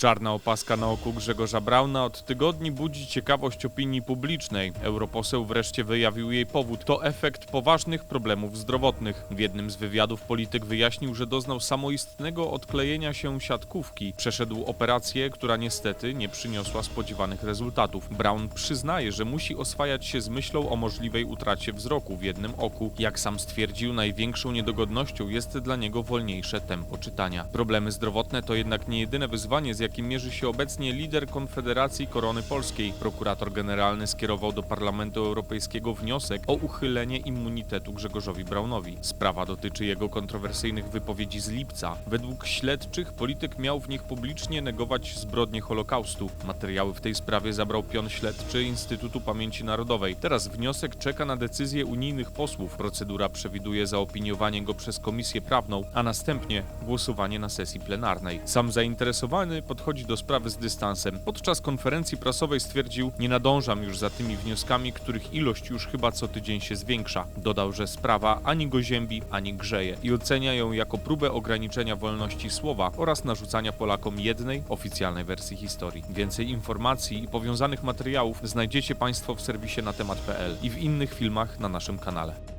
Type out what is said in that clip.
Czarna opaska na oku Grzegorza Brauna od tygodni budzi ciekawość opinii publicznej. Europoseł wreszcie wyjawił jej powód. To efekt poważnych problemów zdrowotnych. W jednym z wywiadów polityk wyjaśnił, że doznał samoistnego odklejenia się siatkówki. Przeszedł operację, która niestety nie przyniosła spodziewanych rezultatów. Braun przyznaje, że musi oswajać się z myślą o możliwej utracie wzroku w jednym oku. Jak sam stwierdził, największą niedogodnością jest dla niego wolniejsze tempo czytania. Problemy zdrowotne to jednak nie jedyne wyzwanie, z jakim mierzy się obecnie lider Konfederacji Korony Polskiej. Prokurator generalny skierował do Parlamentu Europejskiego wniosek o uchylenie immunitetu Grzegorzowi Braunowi. Sprawa dotyczy jego kontrowersyjnych wypowiedzi z lipca. Według śledczych polityk miał w nich publicznie negować zbrodnie Holokaustu. Materiały w tej sprawie zabrał pion śledczy Instytutu Pamięci Narodowej. Teraz wniosek czeka na decyzję unijnych posłów. Procedura przewiduje zaopiniowanie go przez Komisję Prawną, a następnie głosowanie na sesji plenarnej. Sam zainteresowany podchodzi do sprawy z dystansem. Podczas konferencji prasowej stwierdził: Nie nadążam już za tymi wnioskami, których ilość już chyba co tydzień się zwiększa. Dodał, że sprawa ani go ziębi, ani grzeje i ocenia ją jako próbę ograniczenia wolności słowa oraz narzucania Polakom jednej oficjalnej wersji historii. Więcej informacji i powiązanych materiałów znajdziecie Państwo w serwisie na temat.pl i w innych filmach na naszym kanale.